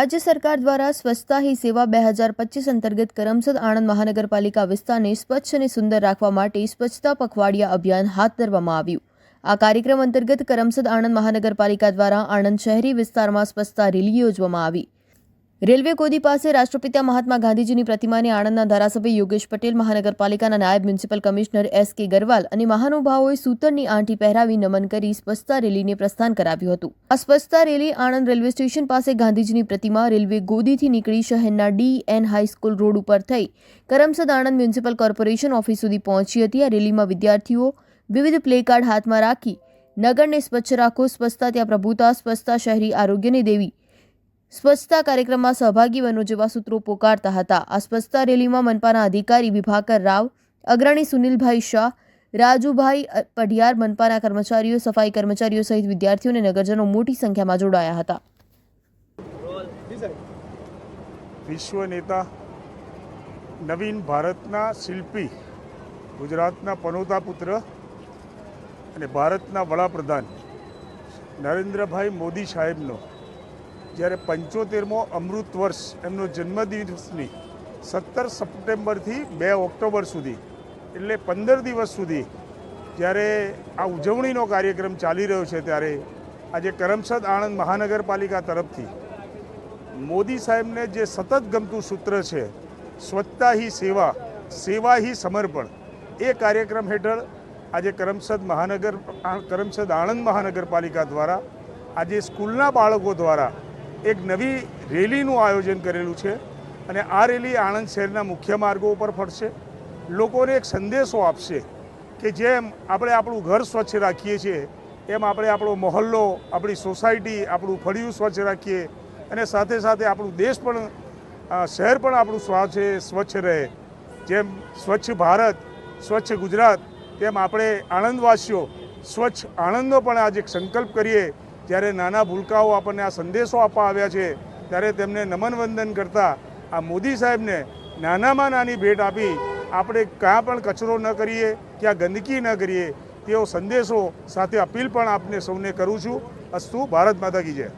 રાજ્ય સરકાર દ્વારા સ્વચ્છતા હી સેવા બે હજાર પચીસ અંતર્ગત કરમસદ આણંદ મહાનગરપાલિકા વિસ્તારને સ્વચ્છ અને સુંદર રાખવા માટે સ્વચ્છતા પખવાડિયા અભિયાન હાથ ધરવામાં આવ્યું. આ કાર્યક્રમ અંતર્ગત કરમસદ આણંદ મહાનગરપાલિકા દ્વારા આણંદ શહેરી વિસ્તારમાં સ્વચ્છતા રેલી યોજવામાં આવી. રેલવે કોદી પાસે રાષ્ટ્રપિતા મહાત્મા ગાંધીજીની પ્રતિમાને આણંદના ધારાસભ્ય યોગેશ પટેલ, મહાનગરપાલિકાના નાયબ મ્યુનિસિપલ કમિશનર એસ કે ગરવાલ અને મહાનુભાવોએ સૂતરની આંટી પહેરાવી નમન કરી સ્વચ્છતા રેલીને પ્રસ્થાન કરાવ્યું હતું. આ સ્વચ્છતા રેલી આણંદ રેલવે સ્ટેશન પાસે ગાંધીજીની પ્રતિમા રેલવે ગોદીથી નીકળી શહેરના ડી એન હાઈસ્કૂલ રોડ ઉપર થઈ Karamsad Anand municipal corporation office સુધી પહોંચી હતી. આ રેલીમાં વિદ્યાર્થીઓ વિવિધ પ્લે કાર્ડ હાથમાં રાખી નગરને સ્વચ્છ રાખો, સ્વચ્છતા ત્યાં પ્રભુતા, સ્વચ્છતા શહેરી આરોગ્યની દેવી સ્વચ્છતા કાર્યક્રમમાં સહભાગી બનો જેવા સૂત્રો પોકારતા હતા. આ સ્વચ્છતા રેલીમાં મનપાના અધિકારી વિભાકર રાવ, અગ્રણી સુનિલભાઈ શાહ, રાજુભાઈ પઢિયાર મનપાના કર્મચારીઓ, સફાઈ કર્મચારીઓ સહિત વિદ્યાર્થીઓ અને નગરજનો મોટી સંખ્યામાં જોડાયા હતા. વિશ્વ નેતા નવીન ભારતના શિલ્પી, ગુજરાતના પનોતા પુત્ર અને ભારતના વડાપ્રધાન નરેન્દ્રભાઈ મોદી સાહેબનો જ્યારે પંચોતેરમો અમૃત વર્ષ, એમનો જન્મદિવસની સત્તર સપ્ટેમ્બરથી બે ઓક્ટોબર સુધી, એટલે પંદર દિવસ સુધી જ્યારે આ ઉજવણીનો કાર્યક્રમ ચાલી રહ્યો છે, ત્યારે આજે કરમસદ આણંદ મહાનગરપાલિકા તરફથી મોદી સાહેબને જે સતત ગમતું સૂત્ર છે, સ્વચ્છતા હી સેવા સેવા હી સમર્પણ એ કાર્યક્રમ હેઠળ આજે કરમસદ મહાનગર કરમસદ આણંદ મહાનગરપાલિકા દ્વારા, આજે સ્કૂલના બાળકો દ્વારા એક નવી રેલીનું આયોજન કરેલું છે અને આ રેલી આણંદ શહેરના મુખ્ય માર્ગો ઉપર ફરશે. લોકોને એક સંદેશો આપશે કે જેમ આપણે આપણું ઘર સ્વચ્છ રાખીએ છીએ, એમ આપણે આપણો મહોલ્લો, આપણી સોસાયટી, આપણું ફળિયું સ્વચ્છ રાખીએ અને સાથે સાથે આપણું દેશ પણ શહેર પણ આપણું સ્વાચ સ્વચ્છ રહે. જેમ સ્વચ્છ ભારત, સ્વચ્છ ગુજરાત, તેમ આપણે આણંદવાસીઓ સ્વચ્છ આણંદનો પણ આજે સંકલ્પ કરીએ જ્યારે નાના ભૂલકાઓ આપણને આ સંદેશો આપવા આવ્યા છે, ત્યારે તેમને નમન વંદન કરતા આ મોદી સાહેબને નાનામાં નાની ભેટ આપી આપણે ક્યાં પણ કચરો ન કરીએ, ક્યાં ગંદકી ન કરીએ તેવો સંદેશો સાથે અપીલ પણ આપને સૌને કરું છું. અસ્તુ ભારત માતા કી જય.